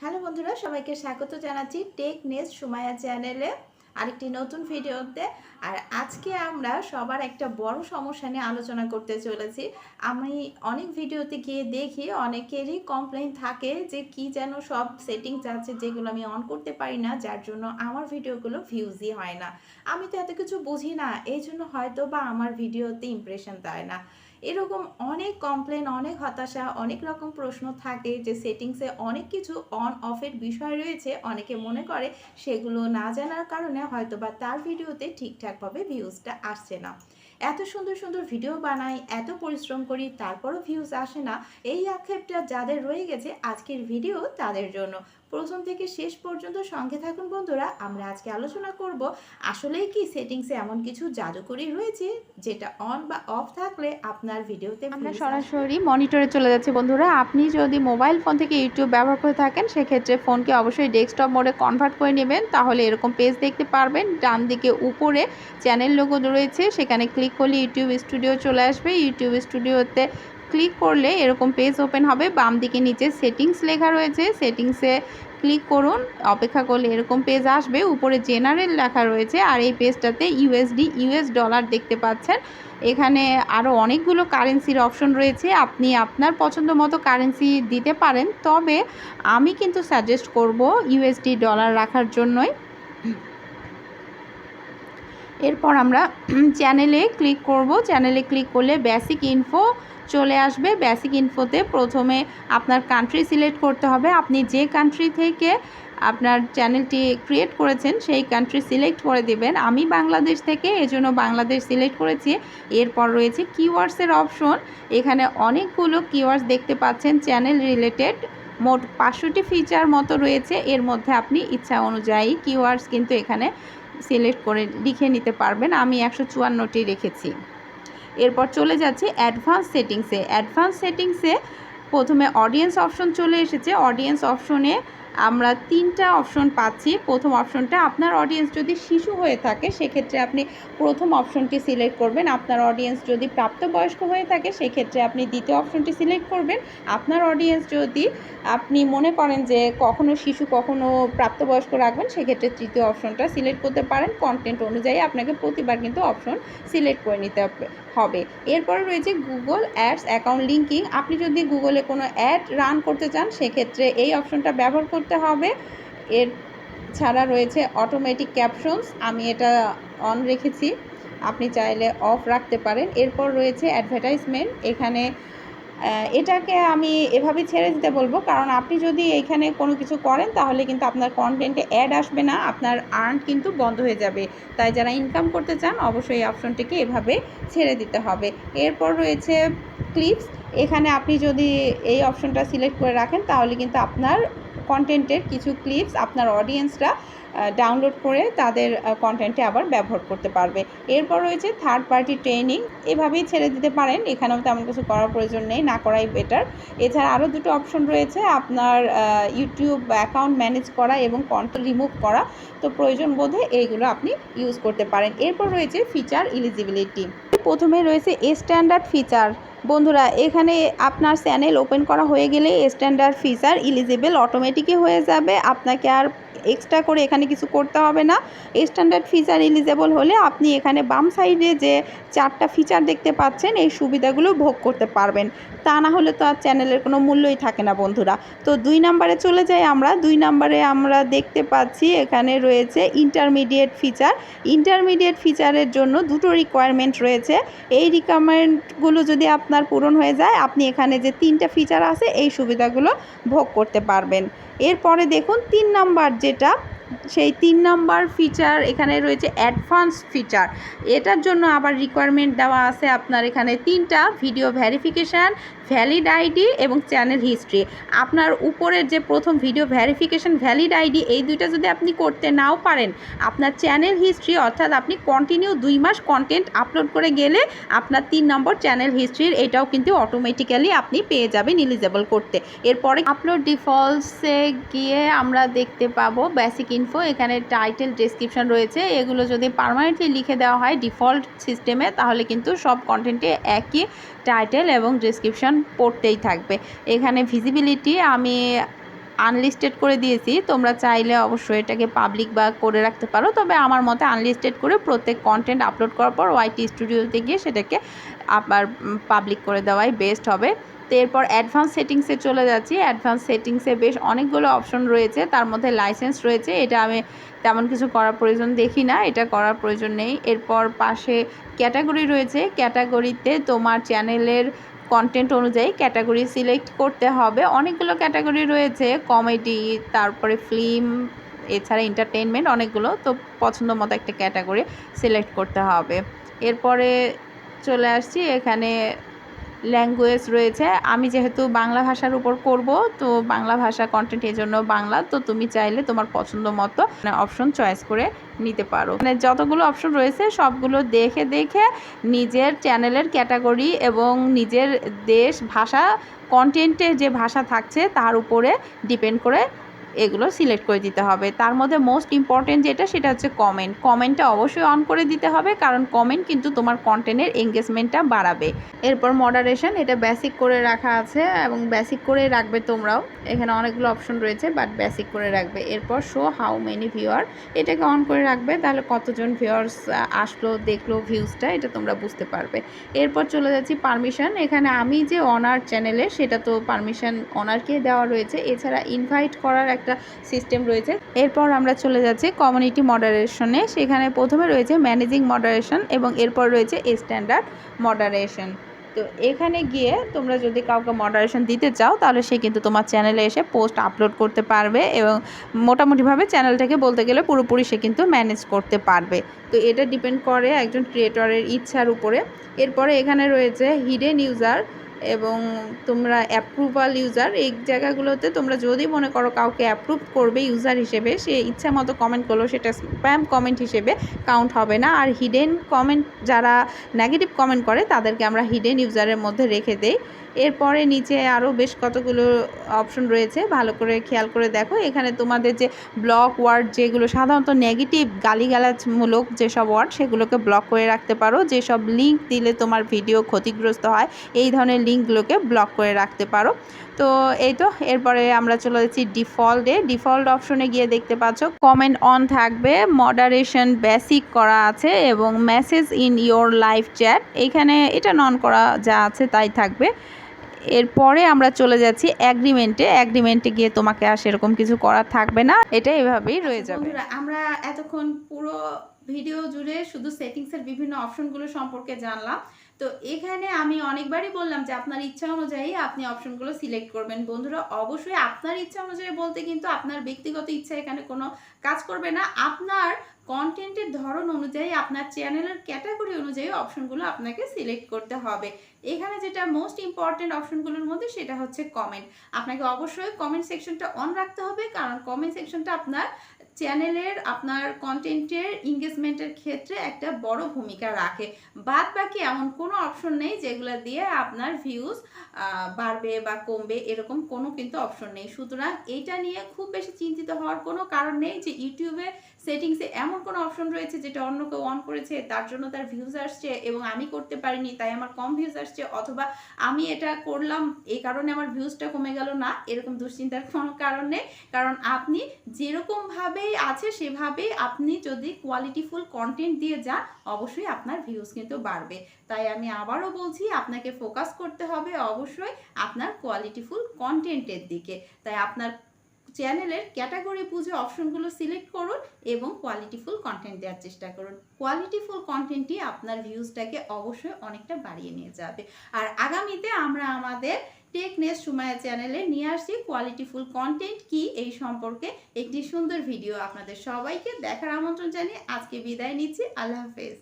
Hello বন্ধুরা, সবাইকে স্বাগত জানাচ্ছি টেক নেস সুমায়া চ্যানেলে আরেকটি নতুন ভিডিওতে। আর আজকে আমরা সবার একটা বড় সমস্যা নিয়ে আলোচনা করতে চলেছি। আমি অনেক ভিডিওতে গিয়ে দেখি, অনেকেরই কমপ্লেন থাকে যে কি যেন সব সেটিংস আছে যেগুলো আমি অন করতে পারি না, যার জন্য আমার ভিডিওগুলো ভিউজই হয় না। আমি তো এত কিছু বুঝি না এই জন্য হয়তো বা আমার ভিডিওতে ইমপ্রেশন দেয় না। এরকম অনেক কমপ্লেন অনেক হতাশা, অনেক রকম প্রশ্ন থাকে যে সেটিংসে অনেক কিছু অন অফের বিষয় রয়েছে। অনেকে মনে করে সেগুলো না জানার কারণে হয়তো বা তার ভিডিওতে ঠিকঠাকভাবে ভিউজটা আসছে না। এত সুন্দর সুন্দর ভিডিও বানাই, এত পরিশ্রম করি, তারপরও ভিউজ আসে না। এই আক্ষেপটা যাদের রয়ে গেছে আজকের ভিডিও তাদের জন্য। প্রথম থেকে শেষ পর্যন্ত সঙ্গে থাকুন বন্ধুরা আমরা আজকে আলোচনা করব আসলেই কি সেটিংসে এমন কিছু জাদুকরি রয়েছে যেটা অন বা অফ থাকলে আপনার ভিডিওতে আমরা সরাসরি মনিটরে চলে যাচ্ছি বন্ধুরা আপনি যদি মোবাইল ফোন থেকে ইউটিউব ব্যবহার করে থাকেন সেক্ষেত্রে ফোনকে অবশ্যই ডেস্কটপ মোডে কনভার্ট করে নেবেন তাহলে এরকম পেজ দেখতে পারবেন ডান দিকে উপরে চ্যানেল লোগো রয়েছে সেখানে ক্লিক করলে ইউটিউব স্টুডিও চলে আসবে ইউটিউব স্টুডিওতে ক্লিক করলে এরকম পেজ ওপেন হবে বাম দিকে নিচে সেটিংস লেখা রয়েছে সেটিংসে ক্লিক করুন, অপেক্ষা করলে এরকম পেজ আসবে। উপরে জেনারেল লেখা রয়েছে আর এই পেজটাতে ইউএসডি ইউএস ডলার দেখতে পাচ্ছেন। এখানে আরও অনেকগুলো কারেন্সির অপশন রয়েছে। আপনি আপনার পছন্দ মতো কারেন্সি দিতে পারেন, তবে আমি কিন্তু সাজেস্ট করব ইউএসডি ডলার রাখার জন্যই। এরপর আমরা চ্যানেলে ক্লিক করব। চ্যানেলে ক্লিক করলে বেসিক ইনফো চলে আসবে। বেসিক ইনফোতে প্রথমে আপনার কান্ট্রি সিলেক্ট করতে হবে। আপনি যে কান্ট্রি থেকে আপনার চ্যানেলটি ক্রিয়েট করেছেন, সেই কান্ট্রি সিলেক্ট করে দেবেন। আমি বাংলাদেশ থেকে, এজন্য বাংলাদেশ সিলেক্ট করেছি। এরপর রয়েছে কিওয়ার্ডসের অপশন এখানে অনেকগুলো কিওয়ার্ডস দেখতে পাচ্ছেন। চ্যানেল রিলেটেড মোট পাঁচশোটি ফিচার মতো রয়েছে। এর মধ্যে আপনি ইচ্ছা অনুযায়ী কিওয়ার্ডস কিন্তু এখানে সিলেক্ট করে লিখে নিতে পারবেন। আমি একশো চুয়ান্নটি রেখেছি। এরপর চলে যাচ্ছে অ্যাডভান্স সেটিংসে। অ্যাডভান্স সেটিংসে প্রথমে অডিয়েন্স অপশন চলে এসেছে। অডিয়েন্স অপশনে আমরা তিনটা অপশন পাচ্ছি। প্রথম অপশনটা আপনার অডিয়েন্স যদি শিশু হয়ে থাকে, সেক্ষেত্রে আপনি প্রথম অপশনটি সিলেক্ট করবেন। আপনার অডিয়েন্স যদি প্রাপ্তবয়স্ক হয়ে থাকে, সেক্ষেত্রে আপনি দ্বিতীয় অপশনটি সিলেক্ট করবেন। আপনার অডিয়েন্স যদি আপনি মনে করেন যে কখনো শিশু কখনো প্রাপ্তবয়স্ক রাখবেন, সেক্ষেত্রে তৃতীয় অপশনটা সিলেক্ট করতে পারেন। কন্টেন্ট অনুযায়ী আপনাকে প্রতিবার কিন্তু অপশন সিলেক্ট করে নিতে হবে। এরপরে রয়েছে গুগল অ্যাডস অ্যাকাউন্ট লিঙ্কিং আপনি যদি গুগলে কোনো অ্যাড রান করতে চান, সেক্ষেত্রে এই অপশনটা ব্যবহার করতে হবে। এর ছাড়া রয়েছে অটোমেটিক ক্যাপশনস আমি এটা অন রেখেছি। আপনি চাইলে অফ রাখতে পারেন। এরপর রয়েছে অ্যাডভার্টাইজমেন্ট এখানে এটাকে আমি এভাবে ছেড়ে দিতে বলব, কারণ আপনি যদি এখানে কোনো কিছু করেন, তাহলে কিন্তু আপনার কন্টেন্টে অ্যাড আসবে না, আপনার আর্ন কিন্তু বন্ধ হয়ে যাবে। তাই যারা ইনকাম করতে চান, অবশ্যই এই অপশনটিকে এভাবে ছেড়ে দিতে হবে। এরপর রয়েছে ক্লিপস এখানে আপনি যদি এই অপশনটা সিলেক্ট করে রাখেন, তাহলে কিন্তু আপনার কন্টেন্টের কিছু ক্লিপস আপনার অডিয়েন্সরা ডাউনলোড করে তাদের কন্টেন্টে আবার ব্যবহার করতে পারবে। এরপর রয়েছে থার্ড পার্টি ট্রেনিং এভাবেই ছেড়ে দিতে পারেন। এখানেও তেমন কিছু করার প্রয়োজন নেই, না করাই বেটার এছাড়া আরও দুটো অপশন রয়েছে, আপনার ইউটিউব অ্যাকাউন্ট ম্যানেজ করা এবং কন্ট্রোল রিমুভ করা। তো প্রয়োজন বোধে এইগুলো আপনি ইউজ করতে পারেন। এরপর রয়েছে ফিচার ইলিজিবিলিটি প্রথমে রয়েছে স্ট্যান্ডার্ড ফিচার বন্ধুরা, এখানে আপনার চ্যানেল ওপেন করা হয়ে গেলে স্ট্যান্ডার্ড ফিচার ইলিজিবল অটোমেটিকই হয়ে যাবে। আপনাকে আর এক্সট্রা করে এখানে কিছু করতে হবে না। স্ট্যান্ডার্ড ফিচার এলিজেবল হলে আপনি এখানে বাম সাইডে যে চারটা ফিচার দেখতে পাচ্ছেন, এই সুবিধাগুলো ভোগ করতে পারবেন। তা না হলে তো আর চ্যানেলের কোনো মূল্যই থাকে না বন্ধুরা। তো দুই নাম্বারে চলে যাই আমরা। দুই নাম্বারে আমরা দেখতে পাচ্ছি এখানে রয়েছে ইন্টারমিডিয়েট ফিচার ইন্টারমিডিয়েট ফিচারের জন্য দুটো রিকোয়ারমেন্ট রয়েছে। এই রিকোয়ারমেন্টগুলো যদি আপনার পূরণ হয়ে যায়, আপনি এখানে যে তিনটা ফিচার আছে, এই সুবিধাগুলো ভোগ করতে পারবেন। এরপরে দেখুন, তিন নাম্বার যেটা সেই তিন নম্বর ফিচার এখানে রয়েছে অ্যাডভান্স ফিচার এটার জন্য আবার রিকোয়ারমেন্ট দেওয়া আছে আপনার এখানে তিনটা ভিডিও ভ্যারিফিকেশান ভ্যালিড আইডি এবং চ্যানেল হিস্ট্রি আপনার উপরের যে প্রথম ভিডিও ভ্যারিফিকেশান ভ্যালিড আইডি এই দুইটা যদি আপনি করতে নাও পারেন, আপনার চ্যানেল হিস্ট্রি অর্থাৎ আপনি কন্টিনিউ দুই মাস কন্টেন্ট আপলোড করে গেলে আপনার তিন নম্বর চ্যানেল হিস্ট্রির এটাও কিন্তু অটোমেটিক্যালি আপনি পেয়ে যাবেন ইলিজেবল করতে। এরপরে আপলোড ডিফল্টসে গিয়ে আমরা দেখতে পাবো বেসিক ইনফো এখানে টাইটেল ডেসক্রিপশন রয়েছে। এগুলো যদি পারমানেন্টলি লিখে দেওয়া হয় ডিফল্ট সিস্টেমে তাহলে কিন্তু সব কন্টেন্টে একই টাইটেল এবং ডেসক্রিপশন পড়তেই থাকবে। এখানে ভিজিবিলিটি আমি আনলিস্টেড করে দিয়েছি। তোমরা চাইলে অবশ্যই এটাকে পাবলিক বা করে রাখতে পারো। তবে আমার মতে আনলিস্টেড করে প্রত্যেক কন্টেন্ট আপলোড করার পর ওয়াইটি স্টুডিওতে গিয়ে সেটাকে আবার পাবলিক করে দেওয়াই বেস্ট হবে। তো এরপর অ্যাডভান্স সেটিংসে চলে যাচ্ছি। অ্যাডভান্স সেটিংসে বেশ অনেকগুলো অপশন রয়েছে। তার মধ্যে লাইসেন্স রয়েছে। এটা আমি তেমন কিছু করার প্রয়োজন দেখি না। এটা করার প্রয়োজন নেই। এরপর পাশে ক্যাটাগরি রয়েছে। ক্যাটাগরিতে তোমার চ্যানেলের কন্টেন্ট অনুযায়ী ক্যাটাগরি সিলেক্ট করতে হবে। অনেকগুলো ক্যাটাগরি রয়েছে। কমেডি, তারপরে ফিল্ম, এছাড়া এন্টারটেনমেন্ট অনেকগুলো। তো পছন্দ মতো একটা ক্যাটাগরি সিলেক্ট করতে হবে। এরপরে চলে আসছি এখানে ল্যাঙ্গুয়েজ রয়েছে। আমি যেহেতু বাংলা ভাষার উপর করব, তো বাংলা ভাষা কন্টেন্ট এই জন্য বাংলা, তো তুমি চাইলে তোমার পছন্দ মতো অপশন চয়েস করে নিতে পারো। মানে যতগুলো অপশন রয়েছে, সবগুলো দেখে দেখে নিজের চ্যানেলের ক্যাটাগরি এবং নিজের দেশ, ভাষা কন্টেন্টের যে ভাষা থাকছে, তার উপরে ডিপেন্ড করে এগুলো সিলেক্ট করে দিতে হবে। তার মধ্যে মোস্ট ইম্পর্টেন্ট যেটা, সেটা হচ্ছে কমেন্ট কমেন্টটা অবশ্যই অন করে দিতে হবে, কারণ কমেন্ট কিন্তু তোমার কন্টেন্টের এঙ্গেজমেন্টটা বাড়াবে। এরপর মডারেশন এটা বেসিক করে রাখা আছে, এবং বেসিক করে রাখবে তোমরাও। এখানে অনেকগুলো অপশন রয়েছে বাট বেসিক করে রাখবে। এরপর শো হাউ মেনি ভিউয়ার এটাকে অন করে রাখবে, তাহলে কতজন ভিউয়ার্স আসলো, দেখল ভিউজটা এটা তোমরা বুঝতে পারবে। এরপর চলে যাচ্ছি পারমিশন এখানে আমি যে অনার চ্যানেলে সেটা তো পারমিশন অনারকে দেওয়া রয়েছে। এছাড়া ইনভাইট করার একটা সিস্টেম রয়েছে। এরপর আমরা চলে যাচ্ছি কমিউনিটি মডারেশনে সেখানে প্রথমে রয়েছে ম্যানেজিং মডারেশন এবং এরপর রয়েছে স্ট্যান্ডার্ড মডারেশন তো এখানে গিয়ে তোমরা যদি কাউকে মডারেশন দিতে চাও, তাহলে সে কিন্তু তোমার চ্যানেলে এসে পোস্ট আপলোড করতে পারবে এবং মোটামুটিভাবে চ্যানেলটাকে বলতে গেলে পুরোপুরি সে কিন্তু ম্যানেজ করতে পারবে। তো এটা ডিপেন্ড করে একজন ক্রিয়েটরের ইচ্ছার উপরে। এরপরে এখানে রয়েছে হিডেন ইউজার এবং তোমরা অ্যাপ্রুভাল ইউজার এই জায়গাগুলোতে তোমরা যদি মনে করো কাউকে অ্যাপ্রুভ করবে ইউজার হিসেবে, সে ইচ্ছা মতো কমেন্ট করল, সেটা স্প্যাম কমেন্ট হিসেবে কাউন্ট হবে না। আর হিডেন কমেন্ট যারা নেগেটিভ কমেন্ট করে, তাদেরকে আমরা হিডেন ইউজারের মধ্যে রেখে দেই। এরপরে নিচে আরও বেশ কতগুলো অপশন রয়েছে। ভালো করে খেয়াল করে দেখো। এখানে তোমাদের যে ব্লক ওয়ার্ড যেগুলো, সাধারণত নেগেটিভ গালিগালাজমূলক যেসব ওয়ার্ড সেগুলোকে ব্লক করে রাখতে পারো। যেসব লিঙ্ক দিলে তোমার ভিডিও ক্ষতিগ্রস্ত হয়, এই ধরনের লিঙ্কগুলোকে ব্লক করে রাখতে পারো। তো এই তো, এরপরে আমরা চলে যাচ্ছি ডিফল্টে ডিফল্ট অপশনে গিয়ে দেখতে পাচ্ছ কমেন্ট অন থাকবে মডারেশন বেসিক করা আছে এবং message in your live chat এখানে এটা নন করা যা আছে তাই থাকবে। এরপরে আমরা চলে যাচ্ছি অ্যাগ্রিমেন্টে অ্যাগ্রিমেন্টে গিয়ে তোমাকে আর সেরকম কিছু করার থাকবে না। এটা এভাবেই রয়ে যাবে। আমরা এতক্ষণ পুরো ভিডিও জুড়ে শুধু সেটিংসের বিভিন্ন অপশনগুলো সম্পর্কে জানলাম। তো এখানে আমি অনেকবারই বললাম যে আপনার ইচ্ছা অনুযায়ী আপনি অপশনগুলো সিলেক্ট করবেন। বন্ধুরা অবশ্যই আপনার ইচ্ছা অনুযায়ী বলতে কিন্তু আপনার ব্যক্তিগত ইচ্ছা এখানে কোনো কাজ করবে না। আপনার কন্টেন্টের ধরন অনুযায়ী আপনার চ্যানেলের ক্যাটাগরি অনুযায়ী অপশনগুলো আপনাকে সিলেক্ট করতে হবে। এখানে যেটা মোস্ট ইম্পর্টেন্ট অপশনগুলোর মধ্যে সেটা হচ্ছে কমেন্ট আপনাকে অবশ্যই কমেন্ট সেকশনটা অন রাখতে হবে, কারণ কমেন্ট সেকশনটা আপনার চ্যানেলের আপনার কন্টেন্টের এঙ্গেজমেন্টের ক্ষেত্রে একটা বড় ভূমিকা রাখে। বাদ বাকি এমন কোনো অপশন নেই যেগুলো দিয়ে আপনার ভিউজ বাড়বে বা কমবে, এরকম কোনো কিন্তু অপশন নেই। সুতরাং এটা নিয়ে খুব বেশি চিন্তিত হওয়ার কোনো কারণ নেই যে ইউটিউবে সেটিংসে এমন কোনো অপশন রয়েছে যেটা অন্য কেউ অন করেছে, তার জন্য তার ভিউজ আসছে এবং আমি করতে পারিনি, তাই আমার কম ভিউজ আসছে, অথবা আমি এটা করলাম, এই কারণে আমার ভিউজটা কমে গেল না, এরকম দুশ্চিন্তার কোনো কারণ নেই। কারণ আপনি যেরকমভাবেই আছে, সেভাবেই আপনি যদি কোয়ালিটিফুল কন্টেন্ট দিয়ে যান, অবশ্যই আপনার ভিউজ কিন্তু বাড়বে। তাই আমি আবারও বলছি, আপনাকে ফোকাস করতে হবে অবশ্যই আপনার কোয়ালিটিফুল কন্টেন্টের দিকে। তাই আপনার চ্যানেলের ক্যাটাগরি বুঝে অপশনগুলো সিলেক্ট করুন এবং কোয়ালিটিফুল কন্টেন্ট দেওয়ার চেষ্টা করুন। কোয়ালিটিফুল কন্টেন্টই আপনার ভিউজটাকে অবশ্যই অনেকটা বাড়িয়ে নিয়ে যাবে। আর আগামীতে আমরা আমাদের টেক নেস সুমায়া চ্যানেলে নিয়ে আসছি কোয়ালিটিফুল কন্টেন্ট কি এই সম্পর্কে একটি সুন্দর ভিডিও আপনাদের সবাইকে দেখার আমন্ত্রণ জানিয়ে আজকে বিদায় নিচ্ছি। আল্লাহ হাফেজ।